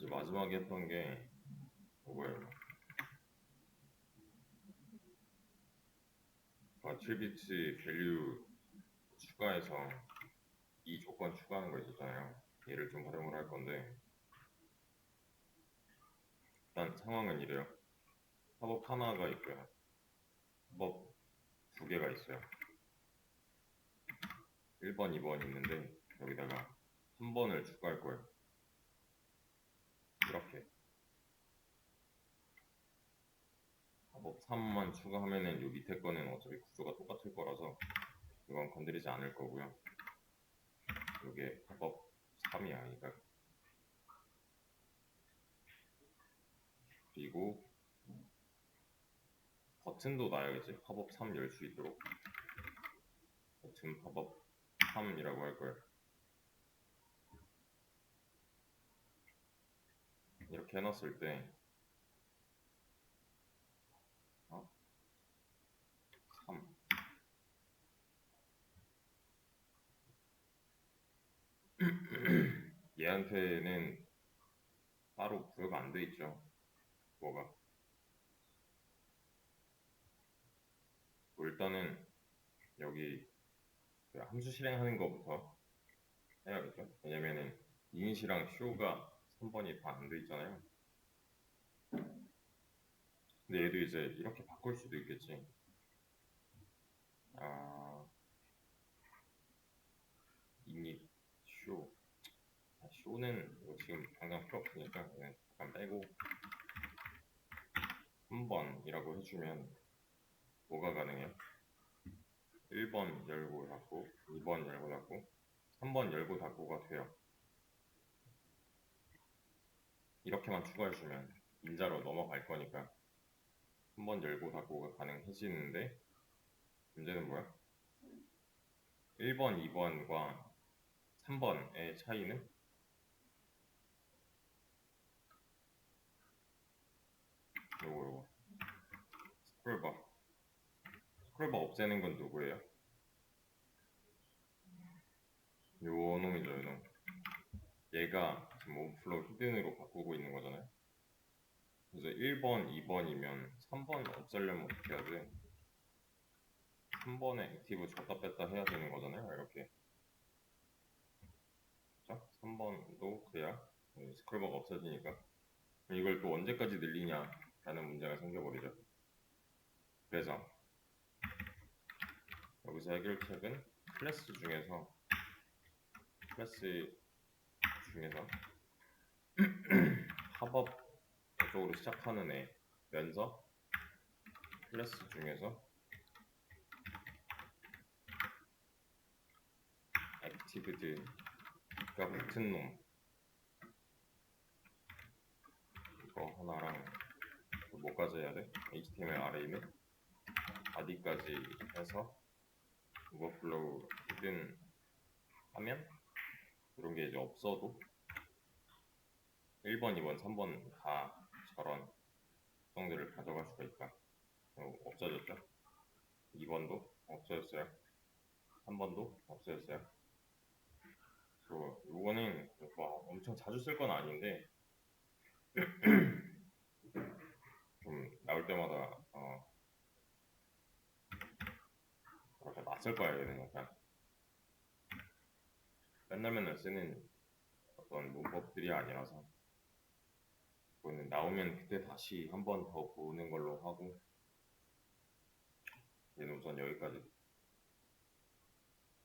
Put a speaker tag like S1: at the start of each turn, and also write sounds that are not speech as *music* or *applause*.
S1: 이제 마지막에 했던 게 뭐예요? 아, 7비트 밸류 추가해서 이 조건 추가하는 거 있었잖아요. 얘를 좀 활용을 할 건데 일단 상황은 이래요. 팝업 하나가 있고요. 팝업 두 개가 있어요. 1번, 2번 있는데 여기다가 3번을 추가할 거예요. 이렇게 팝업 3만 추가하면은 요 밑에 거는 어차피 구조가 똑같을 거라서 이건 건드리지 않을 거고요. 요게 팝업 3이야. 그러니까 그리고 버튼도 놔야겠지. 팝업 3 열 수 있도록 버튼 팝업 3이라고 할 거예요. 이렇게 해놨을 때 어? 3 *clears throat* 얘한테는 따로 부여가 안 돼 있죠. 뭐가 뭐 일단은 여기 그 함수 실행하는 거부터 해야겠죠. 왜냐면은 이니시랑 쇼가 3번이 다 안 돼 있잖아요. 근데 얘도 이제 이렇게 바꿀 수도 있겠지. 아, 이니 쇼. 아, 쇼는 이거 지금 당장 필요 없으니까 그냥 잠깐 빼고 3번이라고 해주면 뭐가 가능해요? 1번 열고 닫고 2번 열고 닫고 3번 열고 닫고가 돼요. 이렇게만 추가해주면 인자로 넘어갈 거니까 한 번 열고 닫고가 가능해지는데 문제는 뭐야? 1번, 2번과 3번의 차이는 요거 요거 스크롤바 스크롤바 없애는 건 누구예요? 요 놈이죠 요 놈. 얘가 지금 오프로 히든으로 바꾸고 있는 거잖아요. 그래서 1번, 2번이면 3번 없애려면 어떻게 해야 돼? 3번에 액티브 줬다 뺐다 해야 되는 거잖아요. 이렇게. 자, 3번도 그래야 스크롤버가 없어지니까. 이걸 또 언제까지 늘리냐 라는 문제가 생겨버리죠. 그래서 여기서 해결책은 클래스 중에서 클래스 중에서 *clears throat* 팝업 쪽으로 시작하는 애 면서 클래스 중에서 액티브드가 붙은 놈 이거 하나랑 또 뭐까지 해야 돼? HTML array는 body까지 해서 오버플로우 히든 하면 이런 게 이제 없어도 1번, 2번, 3번 다 저런 특성들을 가져갈 수가 있다. 어, 없어졌죠? 2번도 없어졌어요. 3번도 없어졌어요. 그리고 이거는 뭐 엄청 자주 쓸 건 아닌데 *clears throat* 좀 나올 때마다 어 뭐랄까 낯설 거야 얘는 약간 맨날 맨날 쓰는 어떤 문법들이 아니라서 그거는 나오면 그때 다시 한 번 더 보는 걸로 하고 얘는 우선 여기까지